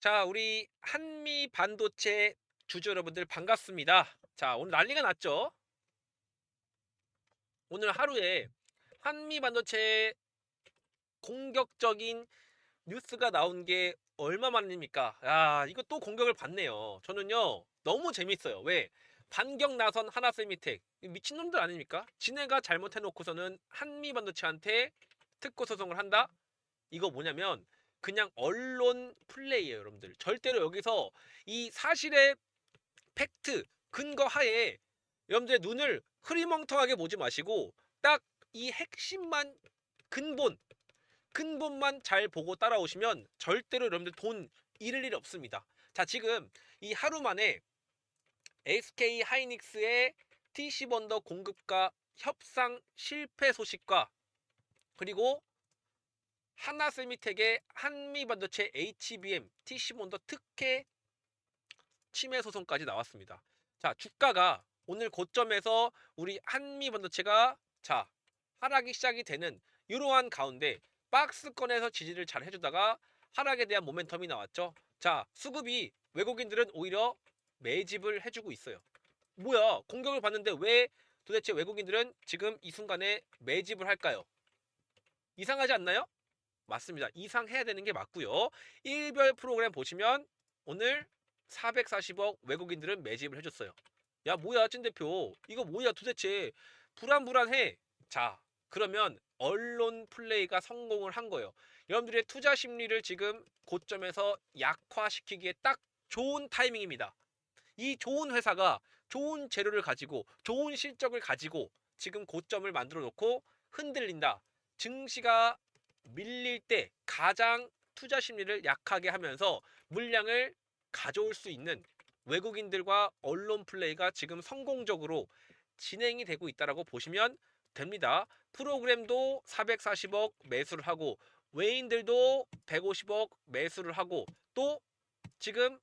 자, 우리 한미 반도체 주주 여러분들 반갑습니다. 자, 오늘 난리가 났죠? 오늘 하루에 한미 반도체 공격적인 뉴스가 나온 게 얼마만입니까? 야, 이거 또 공격을 받네요. 저는요, 너무 재밌어요. 왜? 반격 나선 하나세미텍. 미친놈들 아닙니까? 지네가 잘못해놓고서는 한미 반도체한테 특허 소송을 한다? 이거 뭐냐면, 그냥 언론 플레이예요, 여러분들. 절대로 여기서 이 사실의 팩트, 근거 하에 여러분들의 눈을 흐리멍텅하게 보지 마시고 딱 이 핵심만 근본, 근본만 잘 보고 따라오시면 절대로 여러분들 돈 잃을 일 없습니다. 자, 지금 이 하루 만에 SK 하이닉스의 TC 번더 공급과 협상 실패 소식과 그리고 하나세미텍의 한미반도체 HBM TC 본더 특혜 침해 소송까지 나왔습니다. 자, 주가가 오늘 고점에서 우리 한미반도체가 자, 하락이 시작이 되는 이러한 가운데 박스권에서 지지를 잘 해주다가 하락에 대한 모멘텀이 나왔죠. 자, 수급이 외국인들은 오히려 매집을 해주고 있어요. 뭐야, 공격을 받는데 왜 도대체 외국인들은 지금 이 순간에 매집을 할까요? 이상하지 않나요? 맞습니다. 이상해야 되는 게 맞고요. 일별 프로그램 보시면 오늘 440억 외국인들은 매집을 해줬어요. 야 뭐야 찐 대표 이거 뭐야 도대체 불안불안해. 자 그러면 언론 플레이가 성공을 한 거예요. 여러분들의 투자 심리를 지금 고점에서 약화시키기에 딱 좋은 타이밍입니다. 이 좋은 회사가 좋은 재료를 가지고 좋은 실적을 가지고 지금 고점을 만들어 놓고 흔들린다. 증시가 밀릴 때 가장 투자 심리를 약하게 하면서 물량을 가져올 수 있는 외국인들과 언론 플레이가 지금 성공적으로 진행이 되고 있다라고 보시면 됩니다. 프로그램도 440억 매수를 하고 외인들도 150억 매수를 하고 또 지금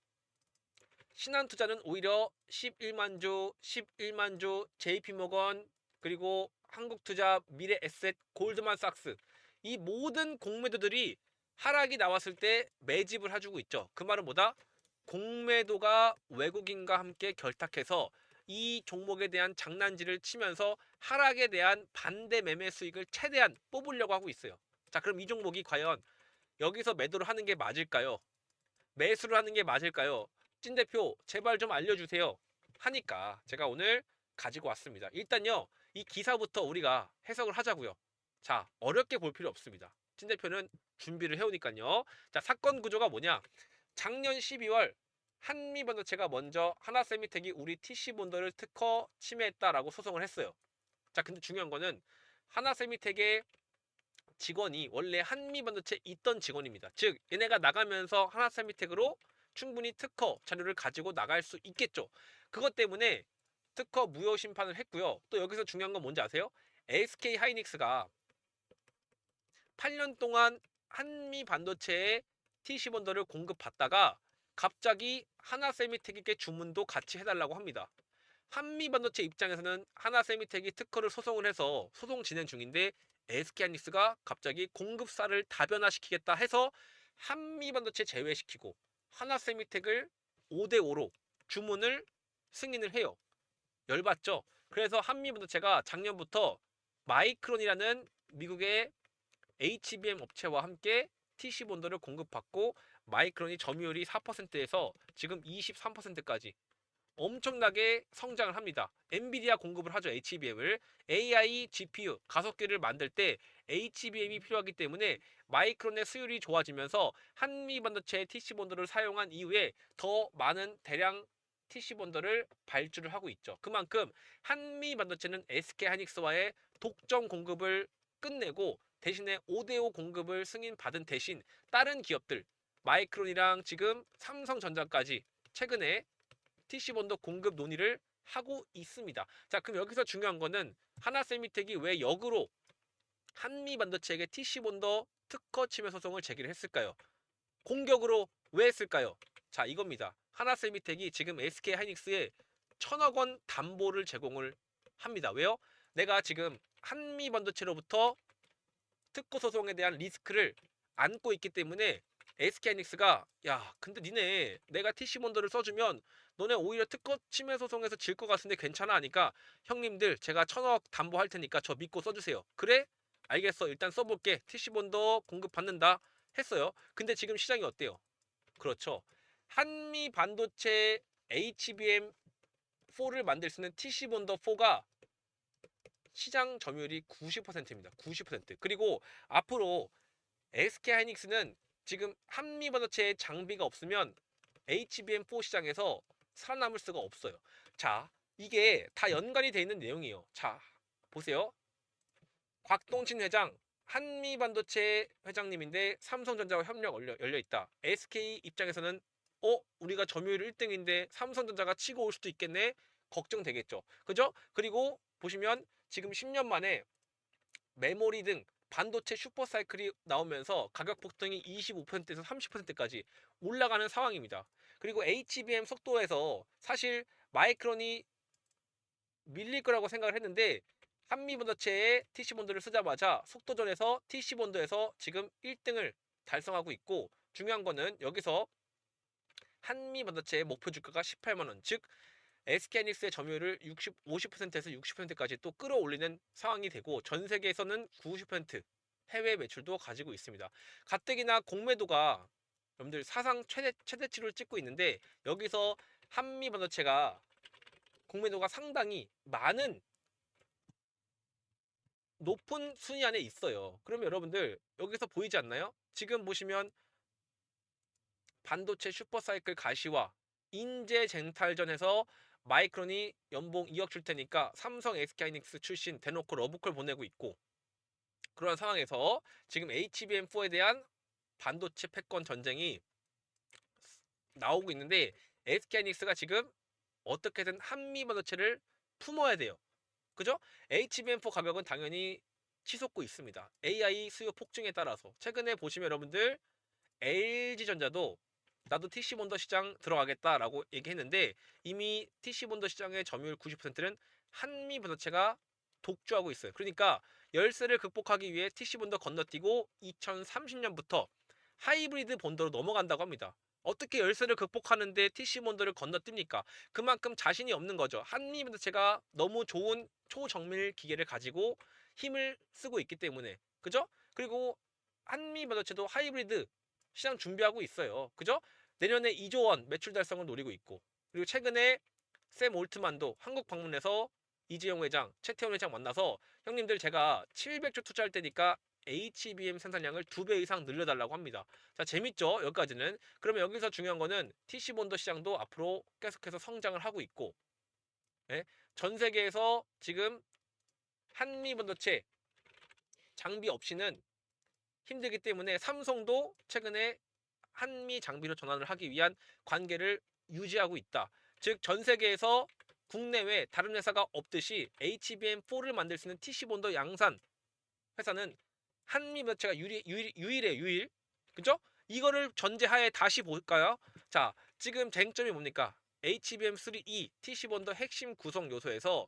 신한투자는 오히려 11만 주, 11만 주, JP모건 그리고 한국투자, 미래에셋, 골드만삭스 이 모든 공매도들이 하락이 나왔을 때 매집을 해주고 있죠. 그 말은 뭐다? 공매도가 외국인과 함께 결탁해서 이 종목에 대한 장난질을 치면서 하락에 대한 반대 매매 수익을 최대한 뽑으려고 하고 있어요. 자, 그럼 이 종목이 과연 여기서 매도를 하는 게 맞을까요? 매수를 하는 게 맞을까요? 찐 대표, 제발 좀 알려주세요. 하니까 제가 오늘 가지고 왔습니다. 일단요, 이 기사부터 우리가 해석을 하자고요. 자, 어렵게 볼 필요 없습니다. 찐 대표는 준비를 해오니까요. 자, 사건 구조가 뭐냐? 작년 12월 한미반도체가 먼저 하나세미텍이 우리 TC본더를 특허 침해했다라고 소송을 했어요. 자, 근데 중요한 거는 하나세미텍의 직원이 원래 한미반도체에 있던 직원입니다. 즉, 얘네가 나가면서 하나세미텍으로 충분히 특허 자료를 가지고 나갈 수 있겠죠. 그것 때문에 특허 무효 심판을 했고요. 또 여기서 중요한 건 뭔지 아세요? SK 하이닉스가 8년 동안 한미 반도체에 TC 본더를 공급받다가 갑자기 하나세미텍에게 주문도 같이 해달라고 합니다. 한미 반도체 입장에서는 하나세미텍이 특허를 소송을 해서 소송 진행 중인데 SK하이닉스가 갑자기 공급사를 다변화시키겠다 해서 한미 반도체 제외시키고 하나세미텍을 5대5로 주문을 승인을 해요. 열받죠? 그래서 한미 반도체가 작년부터 마이크론이라는 미국의 HBM 업체와 함께 TC 본더를 공급받고 마이크론이 점유율이 4%에서 지금 23%까지 엄청나게 성장을 합니다. 엔비디아 공급을 하죠. HBM을 AI GPU 가속기를 만들 때 HBM이 필요하기 때문에 마이크론의 수율이 좋아지면서 한미 반도체 TC 본더를 사용한 이후에 더 많은 대량 TC 본더를 발주를 하고 있죠. 그만큼 한미 반도체는 SK 하이닉스와의 독점 공급을 끝내고 대신에 5대5 공급을 승인받은 대신 다른 기업들 마이크론이랑 지금 삼성전자까지 최근에 TC 본더 공급 논의를 하고 있습니다. 자, 그럼 여기서 중요한 거는 하나세미텍이 왜 역으로 한미 반도체에게 TC 본더 특허 침해 소송을 제기를 했을까요? 공격으로 왜 했을까요? 자, 이겁니다. 하나세미텍이 지금 SK 하이닉스에 천억 원 담보를 제공을 합니다. 왜요? 내가 지금 한미 반도체로부터 특허 소송에 대한 리스크를 안고 있기 때문에 SK하이닉스가 야 근데 니네 내가 TC본더를 써주면 너네 오히려 특허 침해 소송에서 질 것 같은데 괜찮아 하니까 형님들 제가 천억 담보할 테니까 저 믿고 써주세요. 그래? 알겠어. 일단 써볼게. TC본더 공급 받는다 했어요. 근데 지금 시장이 어때요? 그렇죠. 한미 반도체 HBM4를 만들 수 있는 TC본더 4가 시장 점유율이 90%입니다. 90%. 그리고 앞으로 SK 하이닉스는 지금 한미 반도체 장비가 없으면 HBM4 시장에서 살아남을 수가 없어요. 자, 이게 다 연관이 돼 있는 내용이에요. 자, 보세요. 곽동진 회장 한미 반도체 회장님인데 삼성전자와 협력 열려 있다. SK 입장에서는 어 우리가 점유율 1등인데 삼성전자가 치고 올 수도 있겠네 걱정되겠죠. 그죠? 그리고 보시면 지금 10년 만에 메모리 등 반도체 슈퍼사이클이 나오면서 가격 폭등이 25%에서 30%까지 올라가는 상황입니다. 그리고 HBM 속도에서 사실 마이크론이 밀릴 거라고 생각을 했는데 한미 반도체의 TC 본드를 쓰자마자 속도전에서 TC 본드에서 지금 1등을 달성하고 있고 중요한 거는 여기서 한미 반도체의 목표 주가가 18만 원, 즉 SK하이닉스의 점유율을 60, 50%에서 60%까지 또 끌어올리는 상황이 되고 전 세계에서는 90% 해외 매출도 가지고 있습니다. 가뜩이나 공매도가 여러분들 사상 최대 최대치를 찍고 있는데 여기서 한미 반도체가 공매도가 상당히 많은 높은 순위 안에 있어요. 그러면 여러분들 여기서 보이지 않나요? 지금 보시면 반도체 슈퍼사이클 가시와 인재 쟁탈전에서 마이크론이 연봉 2억 줄 테니까 삼성 SK하이닉스 출신 대놓고 러브콜 보내고 있고 그런 상황에서 지금 HBM4에 대한 반도체 패권 전쟁이 나오고 있는데 SK하이닉스가 지금 어떻게든 한미 반도체를 품어야 돼요. 그죠? HBM4 가격은 당연히 치솟고 있습니다. AI 수요 폭증에 따라서 최근에 보시면 여러분들 LG전자도 나도 TC 본더 시장 들어가겠다라고 얘기했는데 이미 TC 본더 시장의 점유율 90%는 한미 반도체가 독주하고 있어요. 그러니까 열세를 극복하기 위해 TC 본더 건너뛰고 2030년부터 하이브리드 본더로 넘어간다고 합니다. 어떻게 열세를 극복하는데 TC 본더를 건너뜁니까? 그만큼 자신이 없는 거죠. 한미 반도체가 너무 좋은 초정밀 기계를 가지고 힘을 쓰고 있기 때문에 그죠? 그리고 한미 반도체도 하이브리드 시장 준비하고 있어요. 그죠? 내년에 2조 원 매출 달성을 노리고 있고 그리고 최근에 샘 올트만도 한국 방문해서 이재용 회장, 최태원 회장 만나서 형님들 제가 700조 투자할 때니까 HBM 생산량을 두 배 이상 늘려달라고 합니다. 자 재밌죠? 여기까지는. 그러면 여기서 중요한 거는 TC 본더 시장도 앞으로 계속해서 성장을 하고 있고 네? 전 세계에서 지금 한미 반도체 장비 없이는 힘들기 때문에 삼성도 최근에 한미 장비로 전환을 하기 위한 관계를 유지하고 있다. 즉 전 세계에서 국내외 다른 회사가 없듯이 HBM4를 만들 수 있는 TC본더 양산 회사는 한미 반도체가 유리, 유일, 유일해 유일. 그죠? 이거를 전제하에 다시 볼까요? 자, 지금 쟁점이 뭡니까? HBM3E TC본더 핵심 구성 요소에서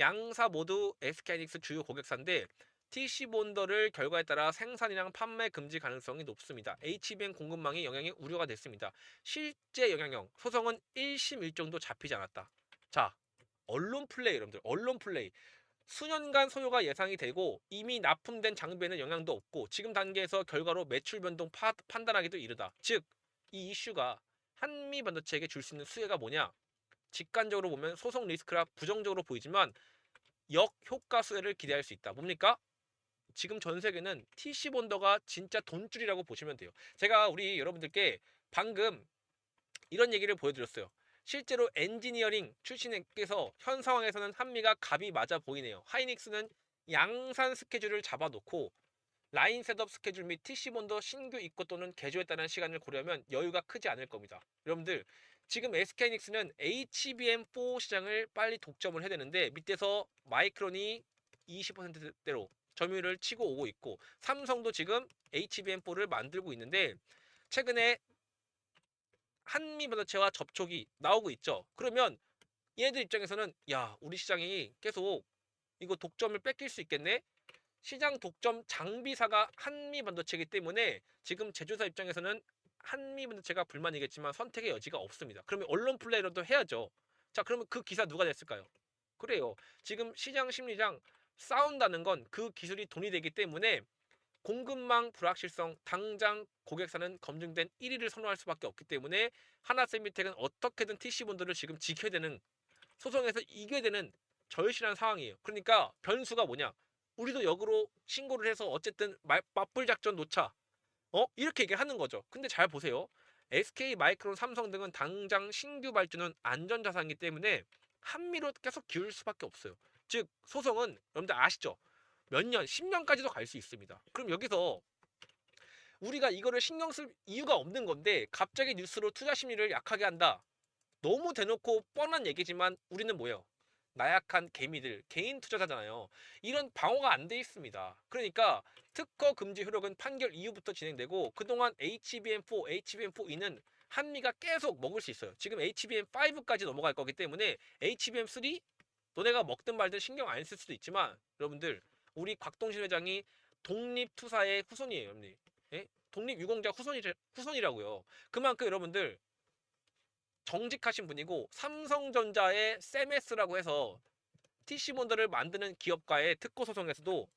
양사 모두 SK하이닉스 주요 고객사인데 TC 본더를 결과에 따라 생산이랑 판매 금지 가능성이 높습니다. HBM 공급망에 영향이 우려가 됐습니다. 실제 영향형 소송은 1심 1종도 잡히지 않았다. 자, 언론 플레이 여러분들, 언론 플레이. 수년간 소요가 예상이 되고 이미 납품된 장비에는 영향도 없고 지금 단계에서 결과로 매출 변동 파, 판단하기도 이르다. 즉, 이 이슈가 한미 반도체에게 줄 수 있는 수혜가 뭐냐? 직관적으로 보면 소송 리스크라 부정적으로 보이지만 역효과 수혜를 기대할 수 있다. 뭡니까? 지금 전 세계는 TC 본더가 진짜 돈줄이라고 보시면 돼요. 제가 우리 여러분들께 방금 이런 얘기를 보여드렸어요. 실제로 엔지니어링 출신께서 현 상황에서는 한미가 갑이 맞아 보이네요. 하이닉스는 양산 스케줄을 잡아놓고 라인 셋업 스케줄 및 TC 본더 신규 입고 또는 개조에 따른 시간을 고려하면 여유가 크지 않을 겁니다. 여러분들 지금 SK하이닉스는 HBM4 시장을 빨리 독점을 해야 되는데 밑에서 마이크론이 20%대로 점유율을 치고 오고 있고 삼성도 지금 HBM4를 만들고 있는데 최근에 한미 반도체와 접촉이 나오고 있죠. 그러면 얘네들 입장에서는 야 우리 시장이 계속 이거 독점을 뺏길 수 있겠네. 시장 독점 장비사가 한미 반도체이기 때문에 지금 제조사 입장에서는 한미 반도체가 불만이겠지만 선택의 여지가 없습니다. 그러면 언론 플레이로도 해야죠. 자, 그러면 그 기사 누가 냈을까요? 그래요. 지금 시장 심리장 싸운다는 건 그 기술이 돈이 되기 때문에 공급망 불확실성 당장 고객사는 검증된 1위를 선호할 수밖에 없기 때문에 하나세미텍은 어떻게든 TC본드를 지금 지켜야 되는 소송에서 이겨야 되는 절실한 상황이에요. 그러니까 변수가 뭐냐? 우리도 역으로 신고를 해서 어쨌든 말- 맞불 작전 놓자. 어? 이렇게 얘기하는 거죠. 근데 잘 보세요. SK 마이크론 삼성 등은 당장 신규 발주는 안전 자산이기 때문에 한미로 계속 기울 수밖에 없어요. 즉 소송은 여러분들 아시죠? 몇 년, 10년까지도 갈 수 있습니다. 그럼 여기서 우리가 이거를 신경 쓸 이유가 없는 건데 갑자기 뉴스로 투자 심리를 약하게 한다. 너무 대놓고 뻔한 얘기지만 우리는 뭐예요? 나약한 개미들, 개인 투자자잖아요. 이런 방어가 안 돼 있습니다. 그러니까 특허 금지 효력은 판결 이후부터 진행되고 그동안 HBM4, HBM4E는 한미가 계속 먹을 수 있어요. 지금 HBM5까지 넘어갈 거기 때문에 HBM3 너네가 먹든 말든 신경 안 쓸 수도 있지만 여러분들 우리 곽동신 회장이 독립투사의 후손이에요, 여러분들. 예? 독립유공자 후손이 후손이라고요. 그만큼 여러분들 정직하신 분이고 삼성전자의 세메스라고 해서 TC본드를 만드는 기업과의 특허 소송에서도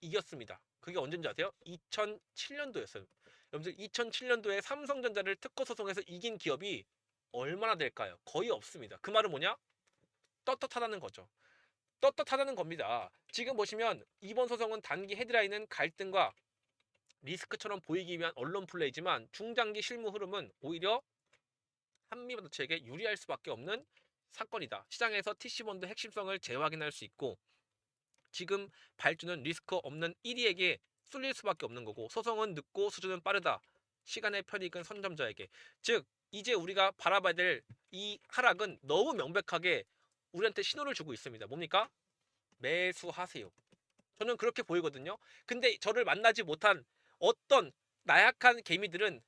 이겼습니다. 그게 언제인지 아세요? 2007년도였어요. 여러분들 2007년도에 삼성전자를 특허 소송에서 이긴 기업이 얼마나 될까요? 거의 없습니다. 그 말은 뭐냐? 떳떳하다는 거죠. 떳떳하다는 겁니다. 지금 보시면 이번 소송은 단기 헤드라인은 갈등과 리스크처럼 보이기 위한 언론 플레이지만 중장기 실무 흐름은 오히려 한미 반도체에게 유리할 수밖에 없는 사건이다. 시장에서 TC본드 핵심성을 재확인할 수 있고 지금 발주는 리스크 없는 1위에게 쏠릴 수밖에 없는 거고 소송은 늦고 수준은 빠르다. 시간의 편익은 선점자에게. 즉 이제 우리가 바라봐야 될 이 하락은 너무 명백하게 우리한테 신호를 주고 있습니다. 뭡니까? 매수하세요. 저는 그렇게 보이거든요. 근데 저를 만나지 못한 어떤 나약한 개미들은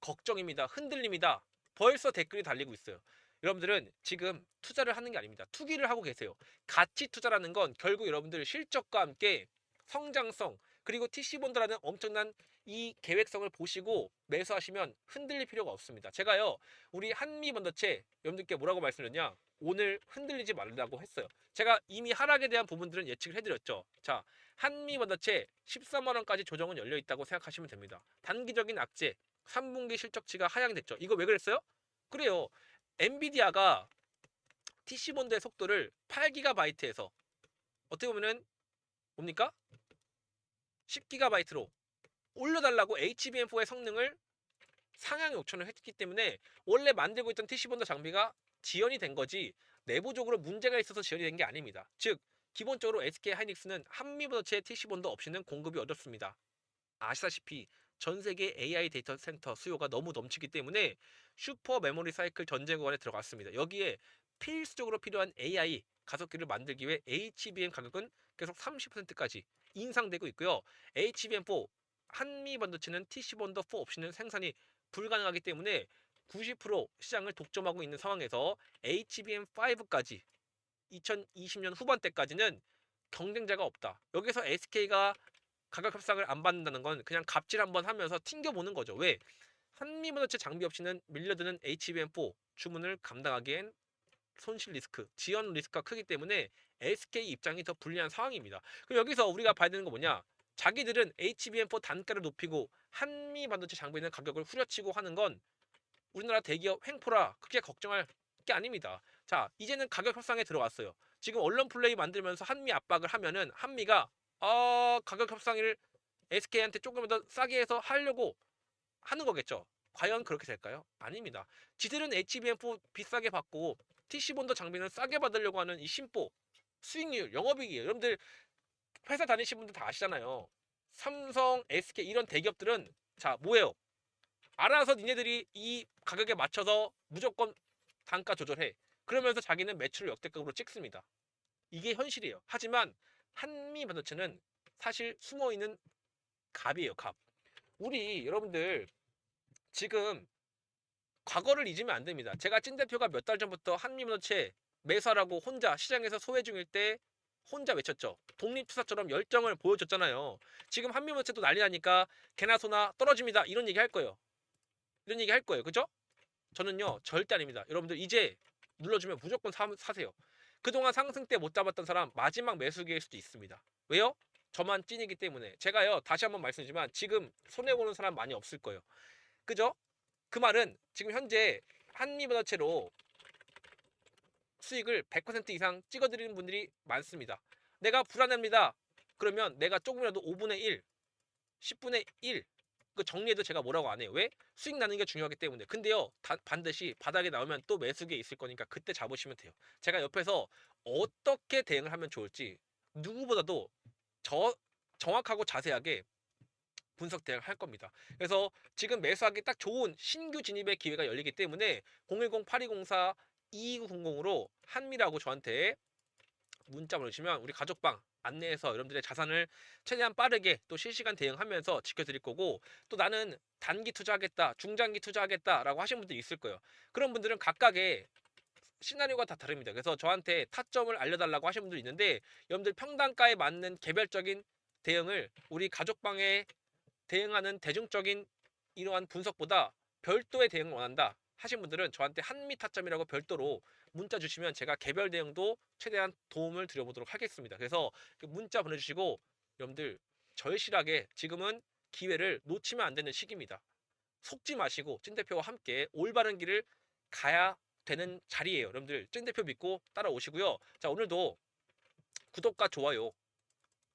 걱정입니다. 흔들립니다. 벌써 댓글이 달리고 있어요. 여러분들은 지금 투자를 하는 게 아닙니다. 투기를 하고 계세요. 가치 투자라는 건 결국 여러분들 실적과 함께 성장성 그리고 TC본드라는 엄청난 이 계획성을 보시고 매수하시면 흔들릴 필요가 없습니다. 제가요 우리 한미 반도체 여러분들께 뭐라고 말씀드렸냐 오늘 흔들리지 말라고 했어요. 제가 이미 하락에 대한 부분들은 예측을 해드렸죠. 자 한미 반도체 13만 원까지 조정은 열려 있다고 생각하시면 됩니다. 단기적인 악재 3분기 실적치가 하향됐죠. 이거 왜 그랬어요? 그래요. 엔비디아가 TC본드의 속도를 8GB에서 어떻게 보면은 뭡니까? 10GB로 올려달라고 HBM4의 성능을 상향 요청을 했기 때문에 원래 만들고 있던 TC본드 장비가 지연이 된 거지 내부적으로 문제가 있어서 지연이 된 게 아닙니다. 즉 기본적으로 SK 하이닉스는 한미반도체 TC본드 없이는 공급이 어렵습니다. 아시다시피 전 세계 AI 데이터 센터 수요가 너무 넘치기 때문에 슈퍼 메모리 사이클 전쟁 구간에 들어갔습니다. 여기에 필수적으로 필요한 AI 가속기를 만들기 위해 HBM 가격은 계속 30%까지 인상되고 있고요. HBM4 한미 반도체는 TC본드 4 없이는 생산이 불가능하기 때문에 90% 시장을 독점하고 있는 상황에서 HBM5까지 2020년 후반때까지는 경쟁자가 없다. 여기서 SK가 가격 협상을 안 받는다는 건 그냥 갑질 한번 하면서 튕겨보는 거죠. 왜? 한미 반도체 장비 없이는 밀려드는 HBM4 주문을 감당하기엔 손실 리스크, 지연 리스크가 크기 때문에 SK 입장이 더 불리한 상황입니다. 그럼 여기서 우리가 봐야 되는 거 뭐냐? 자기들은 HBM4 단가를 높이고 한미 반도체 장비는 가격을 후려치고 하는 건 우리나라 대기업 횡포라 크게 걱정할 게 아닙니다. 자, 이제는 가격 협상에 들어갔어요. 지금 언론 플레이 만들면서 한미 압박을 하면은 한미가 어, 가격 협상을 SK한테 조금 더 싸게 해서 하려고 하는 거겠죠. 과연 그렇게 될까요? 아닙니다. 지들은 HBM4 비싸게 받고 TC본드 장비는 싸게 받으려고 하는 이 심보 수익률, 영업이익이에요. 여러분들 회사 다니신 분들 다 아시잖아요. 삼성, SK 이런 대기업들은 자 뭐예요? 알아서 니네들이 이 가격에 맞춰서 무조건 단가 조절해. 그러면서 자기는 매출을 역대급으로 찍습니다. 이게 현실이에요. 하지만 한미 반도체는 사실 숨어 있는 갑이에요, 갑. 우리 여러분들 지금 과거를 잊으면 안 됩니다. 제가 찐 대표가 몇 달 전부터 한미 반도체 매수하라고 혼자 시장에서 소외 중일 때 혼자 외쳤죠. 독립투사처럼 열정을 보여줬잖아요. 지금 한미 반도체도 난리 나니까 개나 소나 떨어집니다. 이런 얘기 할 거예요. 이런 얘기 할 거예요. 그죠? 저는요 절대 아닙니다. 여러분들 이제 눌러주면 무조건 사, 사세요. 그동안 상승 때 못 잡았던 사람 마지막 매수 기회일 수도 있습니다. 왜요? 저만 찐이기 때문에 제가요 다시 한번 말씀드리지만 지금 손해 보는 사람 많이 없을 거예요. 그죠? 그 말은 지금 현재 한미버너체로 수익을 100% 이상 찍어드리는 분들이 많습니다. 내가 불안합니다. 그러면 내가 조금이라도 5분의 1, 10분의 1, 그 정리해도 제가 뭐라고 안 해요. 왜? 수익 나는 게 중요하기 때문에. 근데요, 다- 반드시 바닥에 나오면 또 매수기에 있을 거니까 그때 잡으시면 돼요. 제가 옆에서 어떻게 대응을 하면 좋을지 누구보다도 저 정확하고 자세하게 분석 대응을 할 겁니다. 그래서 지금 매수하기 딱 좋은 신규 진입의 기회가 열리기 때문에 010-8204 2900으로 한미라고 저한테 문자 보내주시면 우리 가족방 안내해서 여러분들의 자산을 최대한 빠르게 또 실시간 대응하면서 지켜드릴 거고 또 나는 단기 투자하겠다, 중장기 투자하겠다라고 하시는 분들이 있을 거예요. 그런 분들은 각각의 시나리오가 다 다릅니다. 그래서 저한테 타점을 알려달라고 하시는 분들이 있는데 여러분들 평단가에 맞는 개별적인 대응을 우리 가족방에 대응하는 대중적인 이러한 분석보다 별도의 대응을 원한다 하신 분들은 저한테 한미 타점이라고 별도로 문자 주시면 제가 개별 대응도 최대한 도움을 드려보도록 하겠습니다. 그래서 그 문자 보내주시고 여러분들 절실하게 지금은 기회를 놓치면 안 되는 시기입니다. 속지 마시고 찐 대표와 함께 올바른 길을 가야 되는 자리예요. 여러분들 찐 대표 믿고 따라오시고요. 자 오늘도 구독과 좋아요,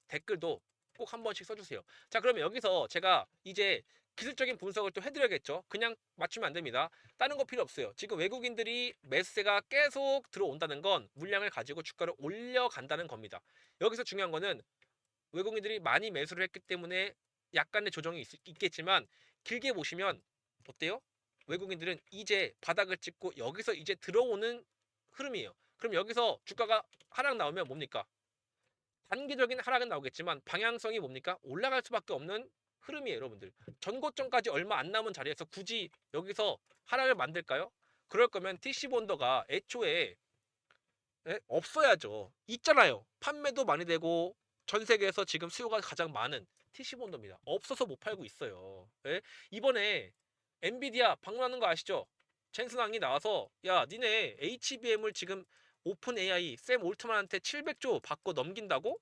댓글도 꼭 한 번씩 써주세요. 자 그러면 여기서 제가 이제 기술적인 분석을 또 해드려야겠죠. 그냥 맞추면 안 됩니다. 다른 거 필요 없어요. 지금 외국인들이 매수세가 계속 들어온다는 건 물량을 가지고 주가를 올려간다는 겁니다. 여기서 중요한 거는 외국인들이 많이 매수를 했기 때문에 약간의 조정이 있, 있겠지만 길게 보시면 어때요? 외국인들은 이제 바닥을 찍고 여기서 이제 들어오는 흐름이에요. 그럼 여기서 주가가 하락 나오면 뭡니까? 단기적인 하락은 나오겠지만 방향성이 뭡니까? 올라갈 수밖에 없는 흐름이에요, 여러분들. 전고점까지 얼마 안 남은 자리에서 굳이 여기서 하락을 만들까요? 그럴 거면 TC 본더가 애초에 예? 없어야죠. 있잖아요. 판매도 많이 되고 전 세계에서 지금 수요가 가장 많은 TC 본더입니다. 없어서 못 팔고 있어요. 예? 이번에 엔비디아 방문하는 거 아시죠? 젠슨왕이 나와서 야, 니네 HBM을 지금 오픈 AI 샘 올트만한테 700조 받고 넘긴다고?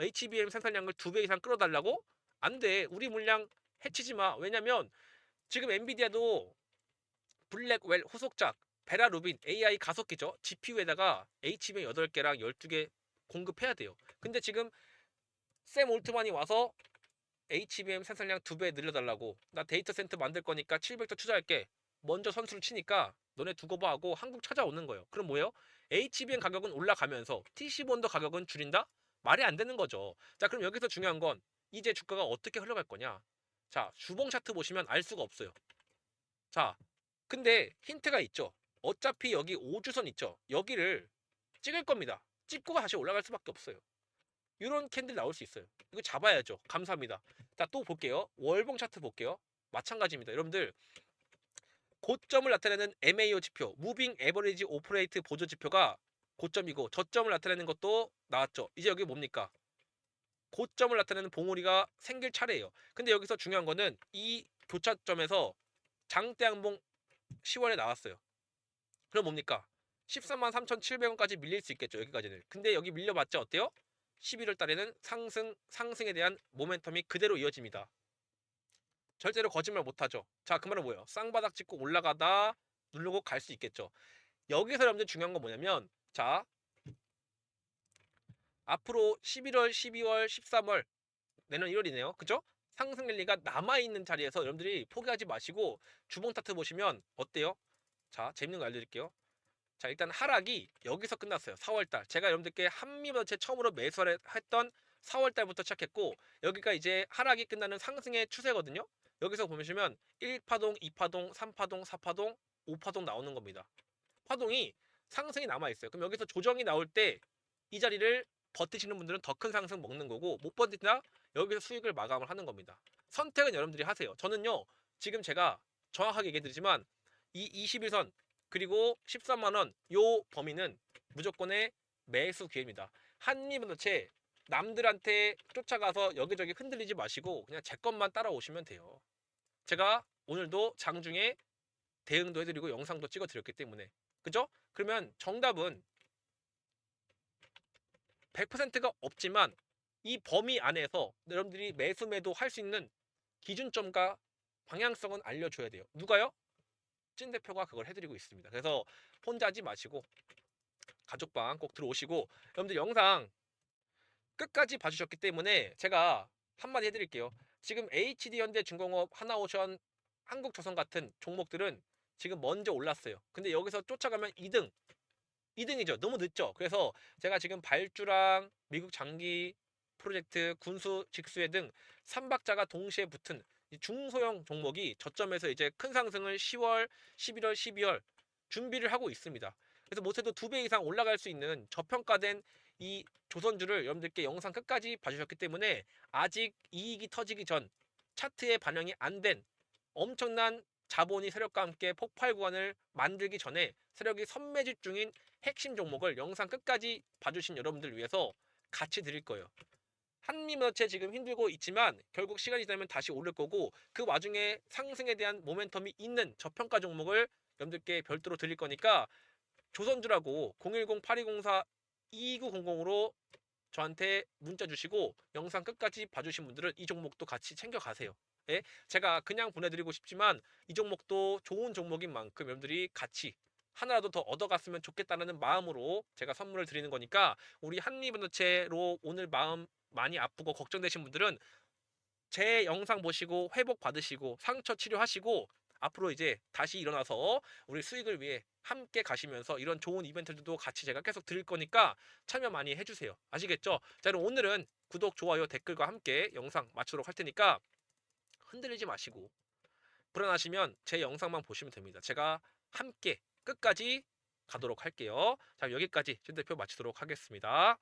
HBM 생산량을 두 배 이상 끌어달라고? 안 돼. 우리 물량 해치지 마. 왜냐면 지금 엔비디아도 블랙웰 후속작 베라 루빈 AI 가속기죠. GPU에다가 HBM 8개랑 12개 공급해야 돼요. 근데 지금 샘 올트만이 와서 HBM 생산량 두배 늘려달라고 나 데이터 센터 만들 거니까 700조 투자할게. 먼저 선수를 치니까 너네 두고 봐 하고 한국 찾아오는 거예요. 그럼 뭐예요? HBM 가격은 올라가면서 TC 본더 가격은 줄인다? 말이 안 되는 거죠. 자, 그럼 여기서 중요한 건 이제 주가가 어떻게 흘러갈 거냐? 자, 주봉 차트 보시면 알 수가 없어요. 자, 근데 힌트가 있죠. 어차피 여기 5주선 있죠. 여기를 찍을 겁니다. 찍고 다시 올라갈 수밖에 없어요. 이런 캔들 나올 수 있어요. 이거 잡아야죠. 감사합니다. 자, 또 볼게요. 월봉 차트 볼게요. 마찬가지입니다. 여러분들 고점을 나타내는 MAO 지표, 무빙 에버리지 오퍼레이트 보조 지표가 고점이고 저점을 나타내는 것도 나왔죠. 이제 여기 뭡니까? 고점을 나타내는 봉우리가 생길 차례예요. 근데 여기서 중요한 거는 이 교차점에서 장대양봉 10월에 나왔어요. 그럼 뭡니까? 13만 3,700원까지 밀릴 수 있겠죠. 여기까지는. 근데 여기 밀려봤자 어때요? 11월 달에는 상승 상승에 대한 모멘텀이 그대로 이어집니다. 절대로 거짓말 못하죠. 자, 그 말은 뭐예요? 쌍바닥 찍고 올라가다 누르고 갈 수 있겠죠. 여기서 여러분들 중요한 건 뭐냐면 자 앞으로 11월, 12월, 13월 내년 1월이네요. 그죠? 상승 랠리가 남아있는 자리에서 여러분들이 포기하지 마시고 주봉 차트 보시면 어때요? 자, 재밌는 거 알려드릴게요. 자, 일단 하락이 여기서 끝났어요. 4월달. 제가 여러분들께 한미번체 처음으로 매수를 했던 4월달부터 시작했고 여기가 이제 하락이 끝나는 상승의 추세거든요. 여기서 보시면 1파동, 2파동, 3파동, 4파동, 5파동 나오는 겁니다. 파동이 상승이 남아 있어요. 그럼 여기서 조정이 나올 때 이 자리를 버티시는 분들은 더 큰 상승 먹는 거고 못 버티나 여기서 수익을 마감을 하는 겁니다. 선택은 여러분들이 하세요. 저는요 지금 제가 정확하게 얘기해 드리지만 이 21선 그리고 13만 원 요 범위는 무조건의 매수 기회입니다. 한미반도체 남들한테 쫓아가서 여기저기 흔들리지 마시고 그냥 제 것만 따라오시면 돼요. 제가 오늘도 장중에 대응도 해드리고 영상도 찍어드렸기 때문에 그죠? 그러면 정답은 100%가 없지만 이 범위 안에서 여러분들이 매수 매도 할 수 있는 기준점과 방향성은 알려줘야 돼요. 누가요? 찐 대표가 그걸 해드리고 있습니다. 그래서 혼자 하지 마시고 가족방 꼭 들어오시고 여러분들 영상 끝까지 봐주셨기 때문에 제가 한마디 해드릴게요. 지금 HD 현대 중공업, 하나오션, 한국조선 같은 종목들은 지금 먼저 올랐어요. 근데 여기서 쫓아가면 2등, 2등이죠. 너무 늦죠. 그래서 제가 지금 발주랑 미국 장기 프로젝트, 군수 직수회 등 3박자가 동시에 붙은 이 중소형 종목이 저점에서 이제 큰 상승을 10월, 11월, 12월 준비를 하고 있습니다. 그래서 못해도 두 배 이상 올라갈 수 있는 저평가된 이 조선주를 여러분들께 영상 끝까지 봐주셨기 때문에 아직 이익이 터지기 전 차트에 반영이 안 된 엄청난 자본이 세력과 함께 폭발 구간을 만들기 전에 세력이 선매집 중인 핵심 종목을 영상 끝까지 봐주신 여러분들 위해서 같이 드릴 거예요. 한미머체 지금 힘들고 있지만 결국 시간이 지나면 다시 오를 거고 그 와중에 상승에 대한 모멘텀이 있는 저평가 종목을 여러분들께 별도로 드릴 거니까 조선주라고 010-8204-2900으로 저한테 문자 주시고 영상 끝까지 봐주신 분들은 이 종목도 같이 챙겨가세요. 예? 제가 그냥 보내드리고 싶지만 이 종목도 좋은 종목인 만큼 여러분들이 같이 하나라도 더 얻어갔으면 좋겠다는 마음으로 제가 선물을 드리는 거니까 우리 한미반도체로 오늘 마음 많이 아프고 걱정되신 분들은 제 영상 보시고 회복 받으시고 상처 치료하시고 앞으로 이제 다시 일어나서 우리 수익을 위해 함께 가시면서 이런 좋은 이벤트들도 같이 제가 계속 드릴 거니까 참여 많이 해주세요. 아시겠죠? 자, 그럼 오늘은 구독, 좋아요, 댓글과 함께 영상 마치도록 할 테니까 흔들리지 마시고 불안하시면 제 영상만 보시면 됩니다. 제가 함께 끝까지 가도록 할게요. 자, 여기까지 진 대표 마치도록 하겠습니다.